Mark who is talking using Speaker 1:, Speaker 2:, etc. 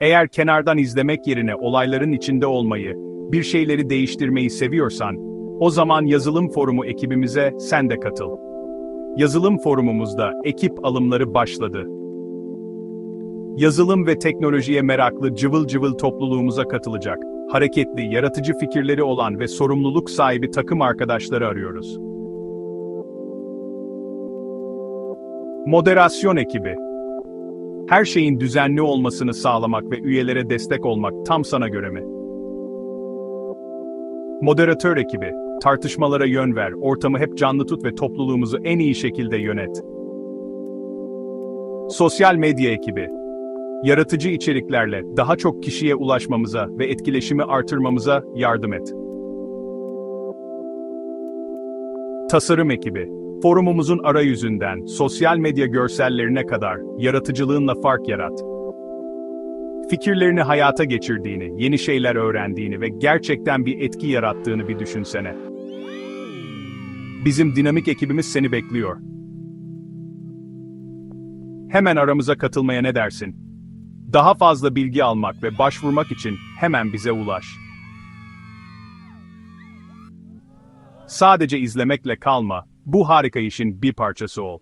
Speaker 1: Eğer kenardan izlemek yerine olayların içinde olmayı, bir şeyleri değiştirmeyi seviyorsan, o zaman yazılım forumu ekibimize sen de katıl. Yazılım forumumuzda ekip alımları başladı. Yazılım ve teknolojiye meraklı cıvıl cıvıl topluluğumuza katılacak, hareketli, yaratıcı fikirleri olan ve sorumluluk sahibi takım arkadaşları arıyoruz. Moderasyon ekibi. Her şeyin düzenli olmasını sağlamak ve üyelere destek olmak tam sana göre mi? Moderatör ekibi. Tartışmalara yön ver, ortamı hep canlı tut ve topluluğumuzu en iyi şekilde yönet. Sosyal medya ekibi. Yaratıcı içeriklerle daha çok kişiye ulaşmamıza ve etkileşimi artırmamıza yardım et. Tasarım ekibi. Forumumuzun arayüzünden sosyal medya görsellerine kadar yaratıcılığınla fark yarat. Fikirlerini hayata geçirdiğini, yeni şeyler öğrendiğini ve gerçekten bir etki yarattığını bir düşünsene. Bizim dinamik ekibimiz seni bekliyor. Hemen aramıza katılmaya ne dersin? Daha fazla bilgi almak ve başvurmak için hemen bize ulaş. Sadece izlemekle kalma, bu harika işin bir parçası ol.